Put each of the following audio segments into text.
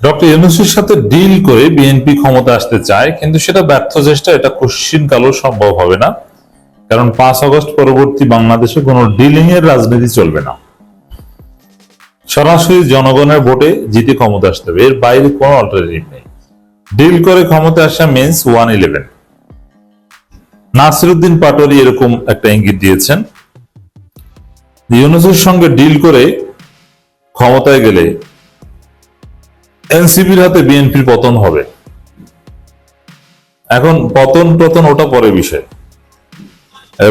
Doctor ইউনুসের সাথে deal করে বিএনপি ক্ষমতা আসতে চায়, কিন্তু সেটা ব্যর্থ চেষ্টা, এটা সম্ভব হবে না। কারণ পাঁচ পরবর্তী বাংলাদেশে কোনো ডিলিং এর রাজনীতি চলবে না। সরাসরি জনগণের ভোটে জিতে ক্ষমতা আসতে হবে, এর বাইরে কোনো অল্টারনেটিভ নেই। ডিল করে ক্ষমতা আসা means one eleven Nasiruddin Patwari এরকম একটা ইঙ্গিত দিয়েছেন। ইউনুসের সঙ্গে ডিল করে ক্ষমতায় গেলে এনসিপির হাতে বিএনপির পতন হবে। এখন পতন পতন ওটা পরে বিষয়।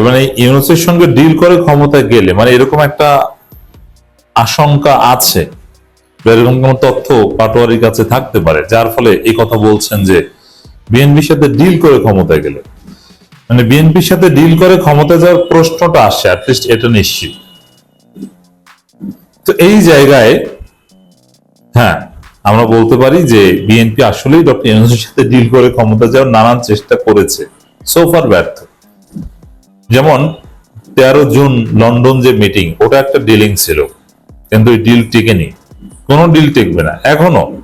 মানে ইউনুসের সঙ্গে ডিল করে ক্ষমতায় গেলে মানে এরকম একটা আশঙ্কা আছে এরকম কোন তথ্য পাটোয়ারির কাছে থাকতে পারে, যার ফলে এই কথা বলছেন যে বিএনপির সাথে ডিল করে ক্ষমতায় গেলে। মানে বিএনপির সাথে ডিল করে ক্ষমতায় যাওয়ার প্রশ্নটা আসে অ্যাটলিস্ট এটা নিশ্চিত। তো এই জায়গায় হ্যাঁ আমরা বলতে পারি যে বিএনপি আসলেই ডক্টর ইউনুসের সাথে ডিল করে ক্ষমতা যাওয়ার নানান চেষ্টা করেছে। সোফার ব্যর্থ। যেমন তেরো জুন লন্ডন যে মিটিং ওটা একটা ডিলিং ছিল। কিন্তু ডিল টিকেনি। কোনো ডিল টিকবে না। এখনও।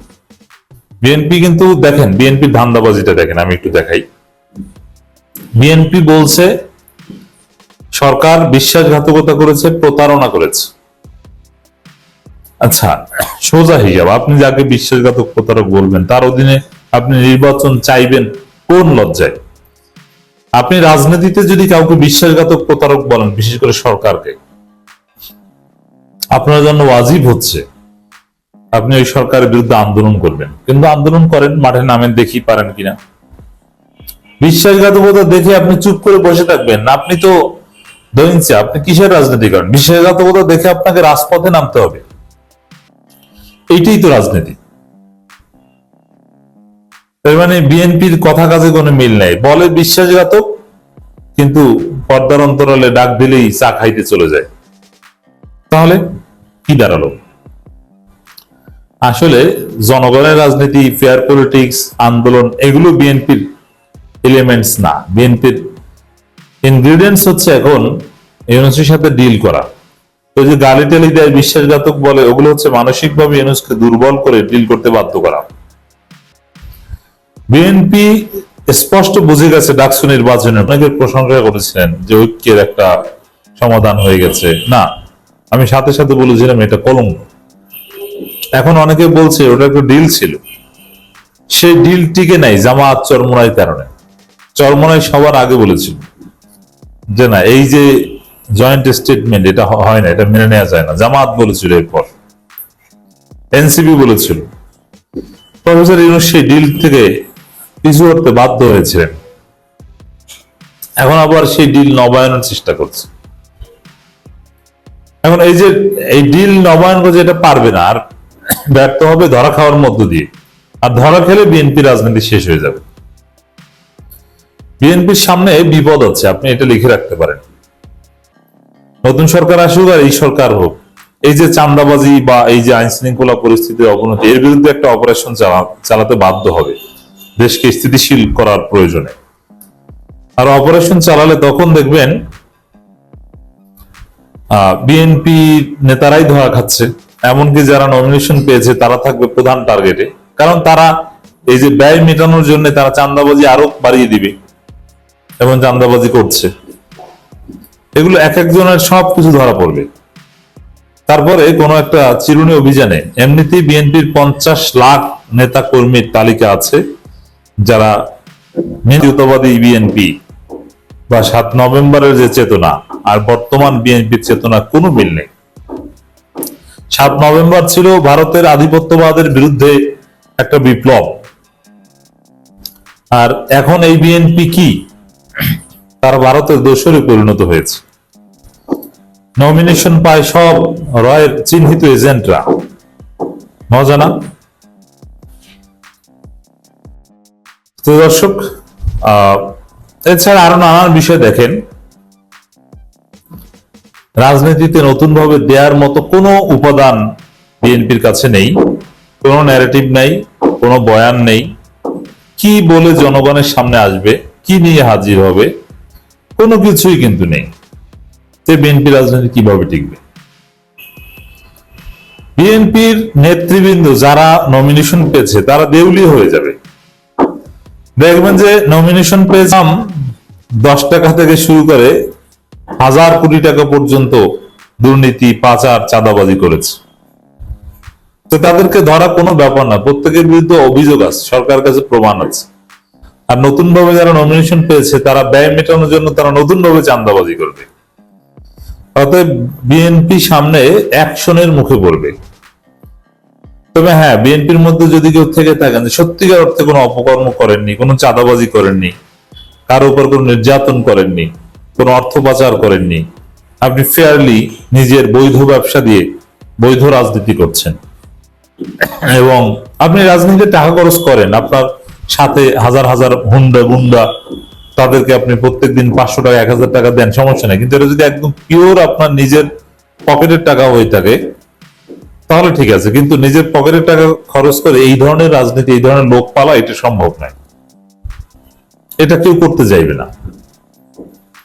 বিএনপি কিন্তু দেখেন বিএনপির ধান্দাবাজিটা দেখেন, আমি একটু দেখাই। বিএনপি বলছে, সরকার বিশ্বাসঘাতকতা করেছে, প্রতারণা করেছে। আচ্ছা সোজা হিসাব। আপনি যাকে বিশ্বাসঘাতক প্রতারক বলবেন, তার অধীনে আপনি নির্বাচন চাইবেন কোন লজ্জায়? আপনি রাজনীতিতে যদি কাউকে বিশ্বাসঘাতক প্রতারক বলেন, বিশেষ করে সরকারকে, আপনার জন্য ওয়াজিব হচ্ছে। আপনি ওই সরকারের বিরুদ্ধে আন্দোলন করবেন। কিন্তু আন্দোলন করেন, মাঠে নামেন, দেখি পারেন কিনা। বিশ্বাসঘাতকতা দেখে আপনি চুপ করে বসে থাকবেন। আপনি তো দইনছে আপনি কিসের রাজনীতি করেন? বিশ্বাসঘাতকতা দেখে আপনাকে রাজপথে নামতে হবে। এইটাই তো রাজনীতি। তার মানে বিএনপির কথা কাজে কোনো মিল নাই। বলে বিশ্বাসঘাতক, কিন্তু পর্দার অন্তরালে ডাক দিলেই চা খাইতে চলে যায়। তাহলে কি দাঁড়াল? আসলে জনগণের রাজনীতি ফেয়ার পলিটিক্স আন্দোলন, এগুলো বিএনপির এলিমেন্টস না। বিএনপির ইনগ্রিডিয়েন্টস হচ্ছে এখন ইউনুসের সাথে ডিল করা। তো যে গালি টালি দেয় বিশ্বাসঘাতক বলে, ওগুলো হচ্ছে মানসিকভাবে ইউনুসকে দুর্বল করে ডিল করতে বাধ্য করা। বিএনপি স্পষ্ট বুঝে গেছে ডাকসু নির্বাচনে অনেকে প্রশংসা করেছিলেন যে ঐক্যের একটা সমাধান হয়ে গেছে। না, আমি সাথে সাথে বলেছিলাম এটা কলঙ্ক। এখন অনেকে বলছে ওটা একটা ডিল ছিল। সেই ডিল টিকে নাই জামাত চরমোনাই কারণে। চরমোনাই সবার আগে বলেছিল যে না, এই যে জয়েন্ট স্টেটমেন্ট এটা হয় না, এটা মেনে নেওয়া যায় না। জামাত বলেছিল এরপর। এনসিপি বলেছিল। প্রফেসর ইউনুস সেই ডিল থেকে পিছু হতে বাধ্য হয়েছিলেন। এখন আবার সেই ডিল নবায়নের চেষ্টা করছে। এখন এই যে, এই ডিল নবায়ন করে এটা পারবে না। আর ব্যর্থ হবে ধরা খাওয়ার মধ্য দিয়ে। আর ধরা খেলে বিএনপি রাজনীতি শেষ হয়ে যাবে। বিএনপির সামনে বিপদ আছে, আপনি এটা লিখে রাখতে পারেন। নতুন সরকার আসুক আর এই সরকার হোক। এই যে চান্দাবাজি বা এই যে আইন শৃঙ্খলা পরিস্থিতির অবনতি, এর বিরুদ্ধে একটা অপারেশন চালাতে বাধ্য হবে। দেশকে স্থিতিশীল করার প্রয়োজনে। আর অপারেশন চালালে তখন দেখবেন বিএনপি নেতারাই ধরা খাচ্ছে। এমনকি যারা নমিনেশন পেয়েছে, তারা থাকবে প্রধান টার্গেটে কারণ তারা এই যে ব্যয় মেটানোর জন্য তারা চান্দাবাজি আরও বাড়িয়ে দিবে। এবং চান্দাবাজি করছে। এগুলো এক একজনের সব কিছু ধরা পড়বে। তারপরে কোন একটা চিরুনি অভিযানে এমনিতেই বিএনপির পঞ্চাশ লাখ নেতা কর্মীর তালিকা আছে, যারা জাতীয়তাবাদী বিএনপি বা সাত নভেম্বরের যে চেতনা আর বর্তমান বিএনপির চেতনা কোনো মিল নেই। সাত নভেম্বর ছিল ভারতের আধিপত্যবাদের বিরুদ্ধে একটা বিপ্লব। আর এখন এই বিএনপি কি? তারা ভারতের দোষরে পরিণত হয়েছে। নমিনেশন পায় সব রয়ের চিহ্নিত এজেন্টরা। মজা না তো দর্শক এছাড়া আরও নানান বিষয় দেখেন। রাজনীতিতে নতুন ভাবে দেওয়ার মতো কোনো উপাদান বিএনপির কাছে নেই। কোনো ন্যারেটিভ নেই, কোনো বয়ান নেই। কি বলে জনগণের সামনে আসবে, কি নিয়ে হাজির হবে, কোনো কিছুই কিন্তু নেই। যে বিএনপি রাজনীতি কীভাবে টিকবে? বিএনপির নেতৃবৃন্দ যারা নমিনেশন পেয়েছে, তারা দেউলিয়া হয়ে যাবে। দেখবেন যে নমিনেশন পেয়েছিলাম দশ টাকা থেকে শুরু করে হাজার কোটি টাকা পর্যন্ত দুর্নীতি, পাচার, চাঁদাবাজি করেছে। তো তাদেরকে ধরা কোনো ব্যাপার না, প্রত্যেকের বিরুদ্ধে অভিযোগ আছে সরকার কাছে প্রমাণ আছে। আর নতুন ভাবে যারা নমিনেশন পেয়েছে, তারা ব্যয় মেটানোর জন্য তারা নতুন ভাবে চাঁদাবাজি করবে। অতএব বিএনপি সামনে অ্যাকশনের মুখে পড়বে। তবে হ্যাঁ বিএনপির মধ্যে যদি কেউ থেকে থাকেন, সত্যিকার অর্থে কোনো অপকর্ম করেননি, কোনো চাঁদাবাজি করেননি, কারও উপর কোনো নির্যাতন করেননি, কোনো অর্থ পাচার করেননি, আপনি ফেয়ারলি নিজের বৈধ ব্যবসা দিয়ে বৈধ রাজনীতি করছেন। এবং আপনি রাজনীতিতে টাকা খরচ করেন, আপনার সাথে হাজার হাজার হুন্ডা গুন্ডা তাদেরকে আপনি প্রত্যেকদিন পাঁচশো টাকা, এক হাজার টাকা দেন, সমস্যা নেই। কিন্তু এটা যদি একদম পিওর আপনার নিজের পকেটের টাকা হয়ে থাকে, তাহলে ঠিক আছে। কিন্তু নিজের পকেটের টাকা খরচ করে এই ধরনের রাজনীতি, এই ধরনের লোক পালা, এটা সম্ভব নয়। এটা কেউ করতে চাইবে না।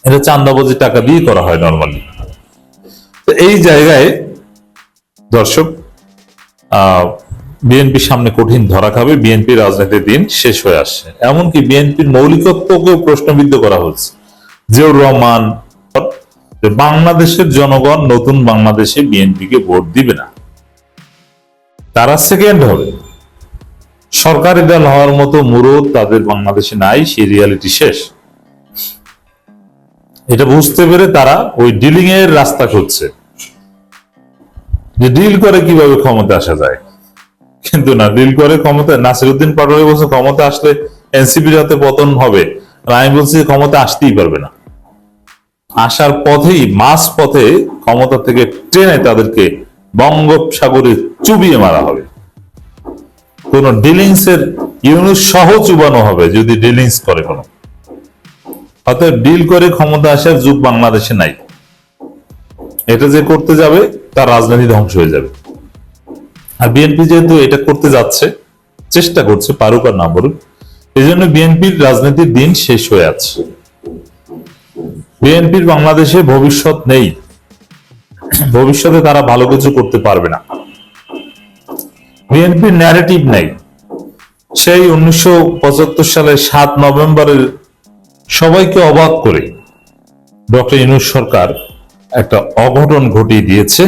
এটা চান্দাবাজি টাকা দিয়ে করা হয় নর্মালি তো এই জায়গায় দর্শক বিএনপির সামনে কঠিন ধরা খাবে বিএনপি রাজনীতির দিন শেষ হয়ে আসছে। এমনকি বিএনপির মৌলিকত্বকেও প্রশ্নবিদ্ধ করা হচ্ছে। জিয়াউর রহমান বাংলাদেশের জনগণ নতুন বাংলাদেশে বিএনপিকে ভোট দিবে না। তারা সেকেন্ড হবে। সরকারি দল হওয়ার মতো মুরদ তাদের বাংলাদেশে নাই, সেই রিয়ালিটি শেষ। এটা বুঝতে পেরে তারা ওই ডিলিং এর রাস্তা খুঁজছে। যে ডিল করে কীভাবে ক্ষমতা আসা যায়। কিন্তু না ডিল করে ক্ষমতা নাসিরুদ্দিন পাটোয়ারি বলছে ক্ষমতা আসলে এনসিপির হাতে পতন হবে। আমি বলছি ক্ষমতা আসতেই পারবে না। আসার পথেই মাস পথে ক্ষমতা থেকে ট্রেনে তাদেরকে বঙ্গোপসাগরে চুবিয়ে মারা হবে। কোন ডিলিংস এর ইউনুস সহ চুবানো হবে, যদি ডিলিংস করে কোনো। অতএব ডিল করে ক্ষমতা আসার যুগ বাংলাদেশে নাই। এটা যে করতে যাবে, তার রাজনীতি ধ্বংস হয়ে যাবে। আর বিএনপি যেহেতু এটা করতে যাচ্ছে, চেষ্টা করছে, পারুক আর না বলুক এই জন্য বিএনপির রাজনীতির দিন শেষ হয়ে আছে। বিএনপির বাংলাদেশে ভবিষ্যৎ নেই। ভবিষ্যতে তারা ভালো কিছু করতে পারবে না। বিএনপির ন্যারেটিভ নেই। সেই উনিশশো পঁচাত্তর সালে সাত নভেম্বরের সবাইকে অবাক করে ডক্টর ইনুস সরকার একটা অঘটন ঘটিয়ে দিয়েছে।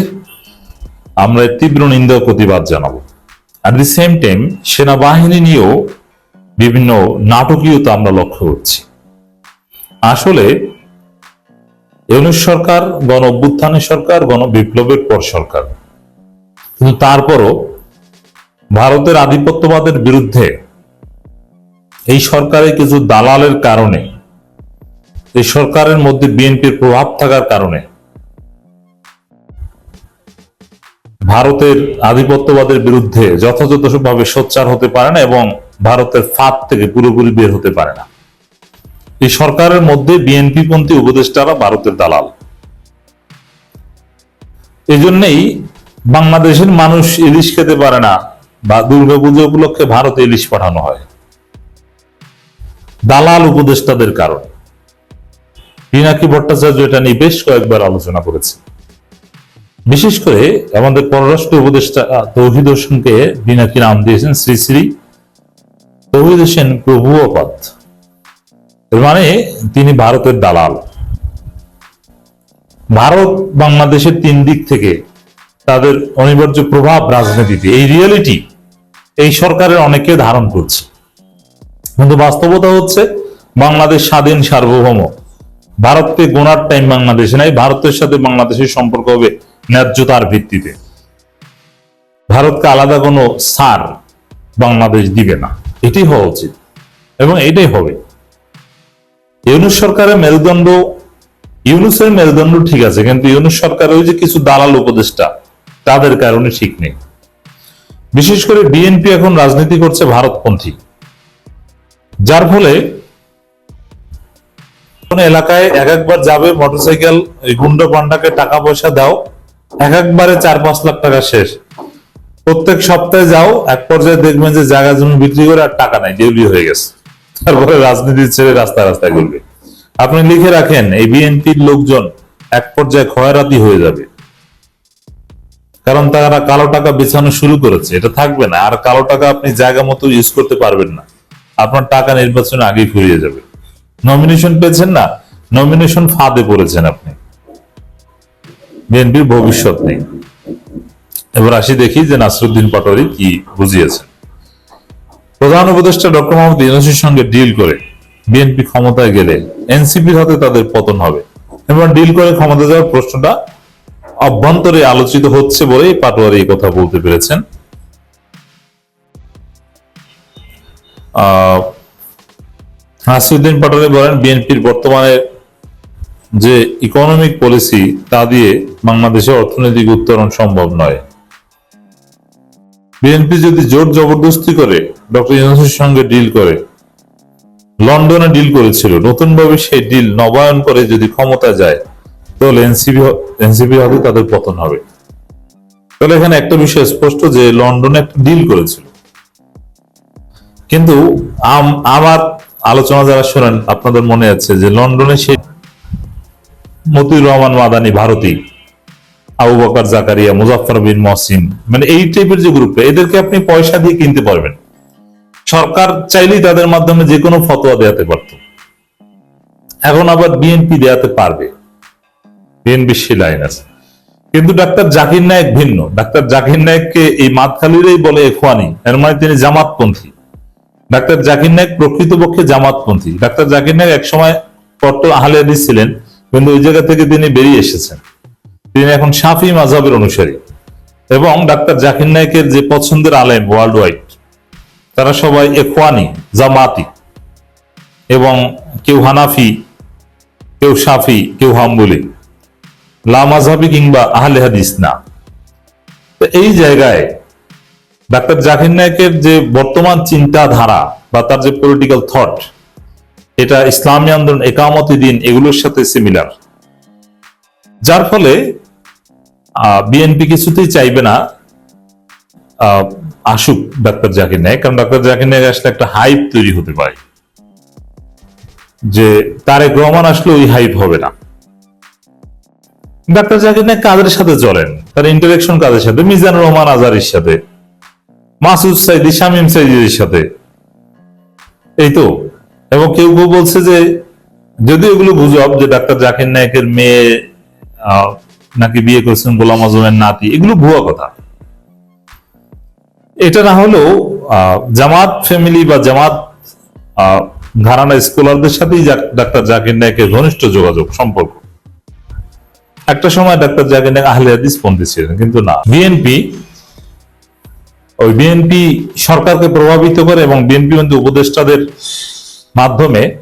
আমরা তীব্র নিন্দা প্রতিবাদ জানাব। অ্যাট দি সেম টাইম সেনাবাহিনী নিয়েও বিভিন্ন নাটকীয়তা আমরা লক্ষ্য করছি। আসলে, ইউনুস সরকার, গণ অভ্যুত্থানের সরকার, গণ বিপ্লবের পর সরকার। কিন্তু তারপরও ভারতের আধিপত্যবাদের বিরুদ্ধে এই সরকারের কিছু দালালের কারণে, এই সরকারের মধ্যে বিএনপির প্রভাব থাকার কারণে ভারতের আধিপত্যবাদের বিরুদ্ধে যথাযথভাবে সোচ্চার হতে পারে না এবং ভারতের ফাঁদ থেকে পুরোপুরি বের হতে পারে না। এই সরকারের মধ্যে বিএনপি পন্থী উপদেষ্টারা ভারতের দালাল। এই জন্যই বাংলাদেশের মানুষ ইলিশ খেতে পারে না বা দুর্গাপুজো উপলক্ষে ভারতে ইলিশ পাঠানো হয়। দালাল উপদেষ্টাদের কারণে। পিনাকি ভট্টাচার্য এটা নিয়ে বেশ কয়েকবার আলোচনা করেছে বিশেষ করে আমাদের পররাষ্ট্র উপদেষ্টা তৌহিদ হোসেনকে বিনাকি নাম দিয়েছেন শ্রী শ্রী তৌহিদ হোসেন প্রভুপাত এর মানে তিনি ভারতের দালাল। ভারত বাংলাদেশের তিন দিক থেকে তাদের অনিবার্য প্রভাব রাজনীতিতে। এই রিয়েলিটি এই সরকারের অনেকে ধারণ করছে। কিন্তু বাস্তবতা হচ্ছে বাংলাদেশ স্বাধীন সার্বভৌম। ভারতকে গোনার টাইম বাংলাদেশে নাই, ভারতের সাথে বাংলাদেশের সম্পর্ক হবে ন্যায্যতার ভিত্তিতে। ভারতকে আলাদা কোনো সার বাংলাদেশ দিবে না। এটাই হওয়া উচিত। এবং এটাই হবে। ইউনুস সরকারের মেরুদণ্ড, ইউনুসের মেরুদণ্ড ঠিক আছে, কিন্তু ইউনুস সরকারের ওই যে কিছু দালাল উপদেষ্টা, তাদের কারণে ঠিক নেই। বিশেষ করে বিএনপি এখন রাজনীতি করছে ভারতপন্থী। যার ফলে কোন এলাকায় এক একবার যাবে মোটরসাইকেল গুন্ডা পান্ডাকে টাকা পয়সা দাও এক একবারে চার পাঁচ লাখ টাকা শেষ। প্রত্যেক সপ্তাহে যাও, এক পর্যায়ে দেখবেন যে জায়গা জমি বিক্রি করে আর টাকা নাই দেউলি হয়ে গেছে। তারপরে রাজনীতি ছেড়ে রাস্তায় রাস্তায় ঘুরবে। আপনি লিখে রাখেন, এই বিএনপির লোকজন এক পর্যায়ে ক্ষয়রাতি হয়ে যাবে। কারণ তারা কালো টাকা বেছানো শুরু করেছে, এটা থাকবে না। আর কালো টাকা আপনি জায়গা মতো ইউজ করতে পারবেন না। আপনার টাকা নির্বাচনে আগেই ফুরিয়ে যাবে। নমিনেশন পেয়েছেন না? নমিনেশন ফাঁদে পড়েছেন আপনি। বিএনপির ভবিষ্যৎ নেই। এবার আসি দেখি যে নাসরুদ্দিন পাটোয়ারি কি বুঝিয়েছেন। প্রধান উপদেষ্টা ডক্টর মোহাম্মদ ইউনুসের সঙ্গে ডিল করে বিএনপি ক্ষমতায় গেলে এনসিপির হাতে তাদের পতন হবে। এবং ডিল করে ক্ষমতা যাওয়ার প্রশ্নটা অভ্যন্তরে আলোচিত হচ্ছে বলেই পাটোয়ারি এই কথা বলতে পেরেছেন। আহ, নাসিরুদ্দিন পাটোয়ারি বলেন বিএনপির বর্তমানে যে ইকোনমিক পলিসি তা দিয়ে বাংলাদেশের অর্থনৈতিক উত্তরণ সম্ভব নয়। বিএনপি যদি জোর জবরদস্তি করে ডক্টর ইউনুসের সঙ্গে ডিল করে, লন্ডনে ডিল করেছিল নতুন ভাবে সেই ডিল নবায়ন করে যদি ক্ষমতা যায়, তাহলে এনসিপি এনসিপি হবে, তাদের পতন হবে। তাহলে এখানে একটা বিষয় স্পষ্ট যে লন্ডনে একটা ডিল করেছিল। কিন্তু আম- আমার আলোচনা যারা শোনেন, আপনাদের মনে আছে যে লন্ডনে সেই মতিউর রহমান মাদানি ভারতী, আবু বকর জাকারিয়া, মুজাফফর বিন মহসিন মানে এই টাইপের যে গ্রুপ এদেরকে আপনি পয়সা দিয়ে কিনতে পারবেন। সরকার চাইলেই তাদের মাধ্যমে যে কোনো ফতোয়া দেওয়াতে পারত। এখন আবার বিএনপি দেওয়াতে পারবে। বিএনপি সে লাইন আছে। কিন্তু ডাক্তার জাকির নায়ক ভিন্ন। ডাক্তার জাকির নায়ককে এই মাতখালিরাই বলে এখওয়ানি এর মানে তিনি জামাতপন্থী। ডাক্তার জাকির নায়ক প্রকৃতপক্ষে জামাতপন্থী। ডাক্তার জাকির নায়ক একসময় কট্টর আহলে ছিলেন। কিন্তু ওই জায়গা থেকে তিনি বেরিয়ে এসেছেন। তিনি এখন সাফি মাঝহের অনুসারী এবং ডাক্তার জাকির নায়কের যে পছন্দের আলেম ওয়ার্ল্ড ওয়াইড তারা সবাই এখওয়ানি, জামাতি এবং কেউ হানাফি, কেউ সাফি কেউ হাম্বুলি। লামাজাবি কিংবা আহলে হাদিস না। তো এই জায়গায় ডাক্তার জাকির নায়কের যে বর্তমান চিন্তাধারা বা তার যে পলিটিক্যাল থট এটা ইসলামী আন্দোলন, একামতি দিন, এগুলোর সাথে সিমিলার যার ফলে বিএনপি কিছুতেই চাইবে না আসুক ডাক্তার জাকির নায়ক, কারণ ডাক্তার জাকির নায়ক আসলে একটা হাইপ তৈরি হতে পারে। যে তারেক রহমান আসলে ওই হাইপ হবে না। ডাক্তার জাকির নায়ক কাদের সাথে চলেন? তার ইন্টারেকশন কাদের সাথে? মিজানুর রহমান আজারির সাথে, মাসুদ সাইদি, শামীম সাইদির সাথে। এই তো এবং কেউ কেউ বলছে যে যদি এগুলো গুজব যে ডাক্তার জাকির নায়কের মেয়ে নাকি বিয়ে করেছেন গোলাম আজমের নাতি, এগুলো ভুয়া কথা। এটা না হলেও জামাত ফ্যামিলি বা জামাত ঘরানা স্কলারদের সাথেই ডাক্তার জাকির নায়কের ঘনিষ্ঠ যোগাযোগ, সম্পর্ক। একটা সময় ডাক্তার জাকির নায়ক আহলে হাদিস পন্থী ছিলেন, কিন্তু না। বিএনপি, ওই বিএনপি সরকারকে প্রভাবিত করে এবং বিএনপি মন্ত্রী উপদেষ্টাদের মাধ্যমে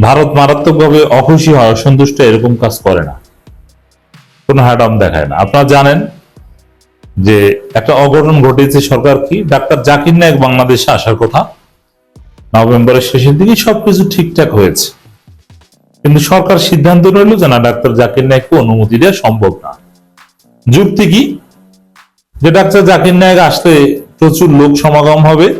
ভারত মারাত্মকভাবে অখুশি হয়, অসন্তুষ্ট, এরকম কাজ করে না। কোনো হ্যাডাম দেখায় না। আপনারা জানেন যে একটা অঘটন ঘটেছে সরকার কি? ডাক্তার জাকির নায়ক বাংলাদেশে আসার কথা। নভেম্বরের শেষের দিকে সবকিছু ঠিকঠাক হয়েছে। কিন্তু সরকার সিদ্ধান্ত নিল যে না, ডাক্তার জাকির নায়ককে অনুমতি দেওয়া সম্ভব না। যুক্তি কি? যে ডাক্তার জাকির নায়ক আসলে প্রচুর লোক সমাগম হবে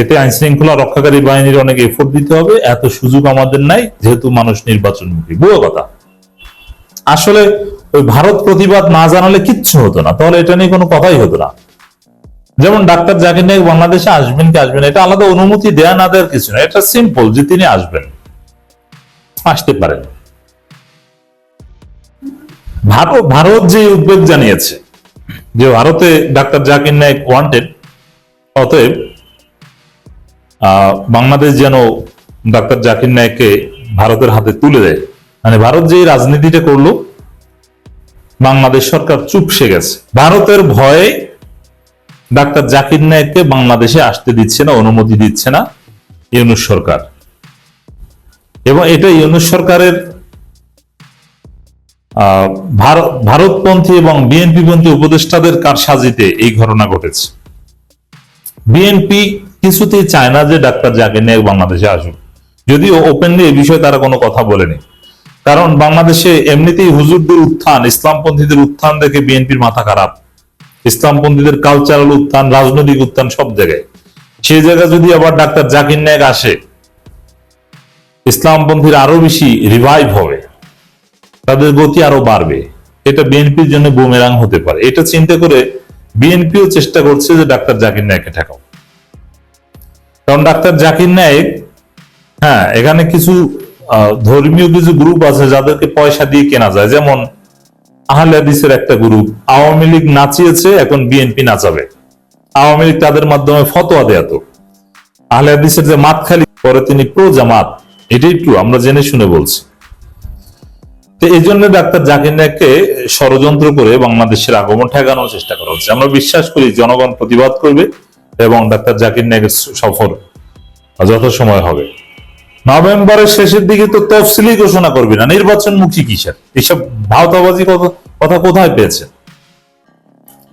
এতে আইন শৃঙ্খলা রক্ষাকারী বাহিনীর অনেক এফোর্ট দিতে হবে। এত সুযোগ আমাদের নাই, যেহেতু মানুষ নির্বাচনমুখী। বুয়ো কথা। আসলে ওই ভারত প্রতিবাদ না জানালে কিচ্ছু হতো না। তাহলে এটা নিয়ে কোনো কথাই হতো না। যেমন ডাক্তার জাকির নায়ক বাংলাদেশে আসবেন কি আসবেন এটা আলাদা অনুমতি দেয়া না দেওয়ার কিছু না। এটা সিম্পল যে তিনি আসবেন। আসতে পারেন। ভারত যে উদ্বেগ জানিয়েছে, যে ভারতে ডাক্তার জাকির নায়ক ওয়ান্টেড অতএব বাংলাদেশ যেন ডাক্তার জাকির নায়ককে ভারতের হাতে তুলে দেয়। মানে ভারত যে রাজনীতিটা করল, বাংলাদেশ সরকার চুপসে গেছে। ভারতের ভয়ে ডাক্তার জাকির নায়ককে বাংলাদেশে আসতে দিচ্ছে না, অনুমতি দিচ্ছে না ইউনুস সরকার। এবং এটা ইউনুস সরকারের ভারতপন্থী এবং বিএনপি পন্থী উপদেষ্টাদের কারসাজিতে এই ঘটনা ঘটেছে। বিএনপি কিছুতেই চায় না যে ডাক্তার জাকির নায়ক বাংলাদেশে আসুক। যদিও ওপেনলি এই বিষয়ে তারা কোনো কথা বলেনি। কারণ বাংলাদেশে এমনিতেই হুজুরদের উত্থান, ইসলামপন্থীদের উত্থান দেখে বিএনপির মাথা খারাপ। ইসলামপন্থীদের কালচারাল উত্থান, রাজনৈতিক উত্থান সব জায়গায়। সেই জায়গায় যদি আবার ডাক্তার জাকির নায়ক আসে, ইসলামপন্থীর আরও বেশি রিভাইভ হবে। তাদের গতি আরও বাড়বে। এটা বিএনপির জন্য বুমেরাং হতে পারে। এটা চিন্তা করে বিএনপিও চেষ্টা করছে যে ডাক্তার জাকির নায়ককে ঠেকাও। কারণ ডাক্তার জাকির নায়ক হ্যাঁ এখানে কিছু ধর্মীয় কিছু গ্রুপ আছে যাদেরকে পয়সা দিয়ে কেনা যায়। যেমন আহলে একটা গ্রুপ আওয়ামী লীগ নাচিয়েছে, এখন বিএনপি নাচাবে। আওয়ামী লীগ তাদের মাধ্যমে ফতোয়া দেয়া তো। আহলে হাদিসের যে মাতখালি, পরে তিনি প্রো জামাত এটাই ট্রু আমরা জেনে শুনে বলছি। তো এই জন্য ডাক্তার জাকির নায়ককে ষড়যন্ত্র করে বাংলাদেশের আগমন ঠেকানোর চেষ্টা করা হচ্ছে। আমরা বিশ্বাস করি জনগণ প্রতিবাদ করবে। এবং ডাক্তার জাকির নায়কের সফর যথাসময় হবে। নভেম্বরের শেষের দিকে তো তফসিলি ঘোষণা করবে না। নির্বাচনমুখী কিসের? এসব ভাওতাবাজি কথা কথা কোথায় পেয়েছে?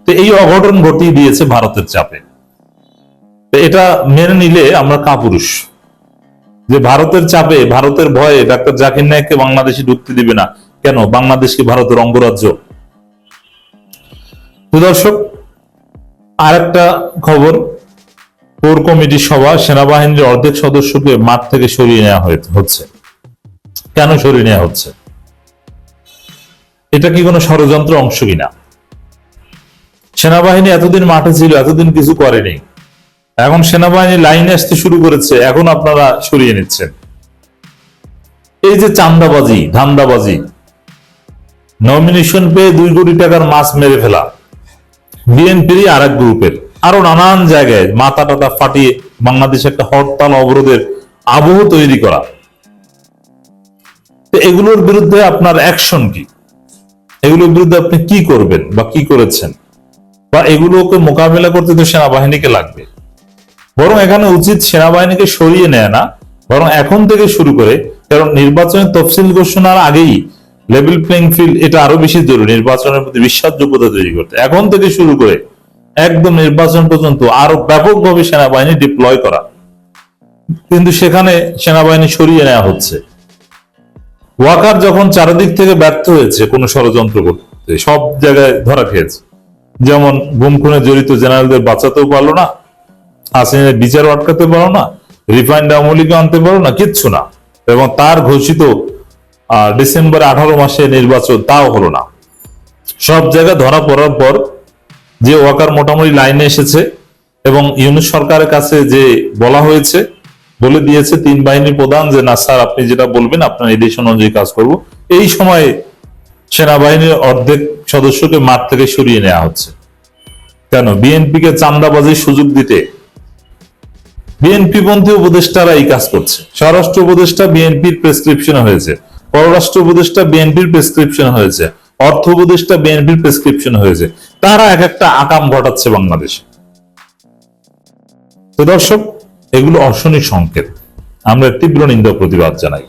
তো এই অঘটন ঘটিয়ে দিয়েছে ভারতের চাপে। এটা মেনে নিলে আমরা কাপুরুষ। যে ভারতের চাপে, ভারতের ভয়ে ডাক্তার জাকির নায়ককে বাংলাদেশে ঢুকতে দিবে না। কেন? বাংলাদেশ কি ভারতের অঙ্গরাজ্য? দর্শক আর একটা খবর। কোর কমিটি সভা সেনাবাহিনীর অর্ধেক সদস্যকে মাঠ থেকে সরিয়ে নেওয়া হচ্ছে। কেন সরিয়ে নেওয়া হচ্ছে? এটা কি কোনো ষড়যন্ত্র অংশ কিনা? সেনাবাহিনী এতদিন মাঠে ছিল, এতদিন কিছু করেনি। এখন সেনাবাহিনী লাইনে আসতে শুরু করেছে, এখন আপনারা সরিয়ে নিচ্ছেন। এই যে চান্দাবাজি, ধান্দাবাজি নমিনেশন পেয়ে দুই কোটি টাকার মাছ মেরে ফেলা। বিএনপির আর এক গ্রুপের আরও নানান জায়গায় মাথা টাথা ফাটিয়ে বাংলাদেশে একটা হরতাল অবরোধের আবহ তৈরি করা। এগুলোর বিরুদ্ধে আপনার অ্যাকশন কি? এগুলোর বিরুদ্ধে আপনি কি করবেন বা কি করেছেন? বা এগুলোকে মোকাবেলা করতে তো সেনাবাহিনীকে লাগবে। বরং এখানে উচিত সেনাবাহিনীকে সরিয়ে নেয় না, বরং এখন থেকে শুরু করে, কারণ নির্বাচনের তফসিল ঘোষণার আগেই লেভেল প্লেইং ফিল্ড এটা আরও বেশি জরুরি, নির্বাচনের প্রতি বিশ্বাসযোগ্যতা তৈরি করতে। এখন থেকে শুরু করে একদম নির্বাচন পর্যন্ত আরও ব্যাপকভাবে সেনাবাহিনী ডিপ্লয় করা। কিন্তু সেখানে সেনাবাহিনী সরিয়ে নেওয়া হচ্ছে। ওয়াকার যখন চারিদিক থেকে ব্যর্থ হয়েছে কোনো ষড়যন্ত্র করতে, সব জায়গায় ধরা খেয়েছে। যেমন গুম খুনে জড়িত জেনারেলদের বাঁচাতেও পারল না, হাসিনের বিচার আটকাতে পারো না, রিফাইন্ড আমলিকে আনতে পারো না, কিচ্ছু না। এবং তার ঘোষিত ডিসেম্বর আঠারো মাসে নির্বাচন তাও হলো না। সব জায়গায় ধরা পড়ার পর যে ওয়াকার মোটামুটি লাইনে এসেছে এবং ইউনুস সরকারের কাছে যে বলা হয়েছে, বলে দিয়েছে তিন বাহিনীর প্রধান যে, না স্যার, আপনি যেটা বলবেন, আপনার নির্দেশন অনুযায়ী কাজ করব। এই সময়ে সেনাবাহিনীর অর্ধেক সদস্যকে মাঠ থেকে সরিয়ে নেওয়া হচ্ছে। কেন? বিএনপি কে চান্দাবাজির সুযোগ দিতে বিএনপি পন্থী উপদেষ্টারা এই কাজ করছে। স্বরাষ্ট্র উপদেষ্টা বিএনপির প্রেসক্রিপশন হয়েছে। পররাষ্ট্র উপদেষ্টা বিএনপির প্রেসক্রিপশন হয়েছে। অর্থ উপদেষ্টা বিএনপির প্রেসক্রিপশন হয়েছে। তারা এক একটা আকাম ঘটাচ্ছে বাংলাদেশে। তো দর্শক, এগুলো অর্শনিক সংকেত। আমরা তীব্র নিন্দা প্রতিবাদ জানাই।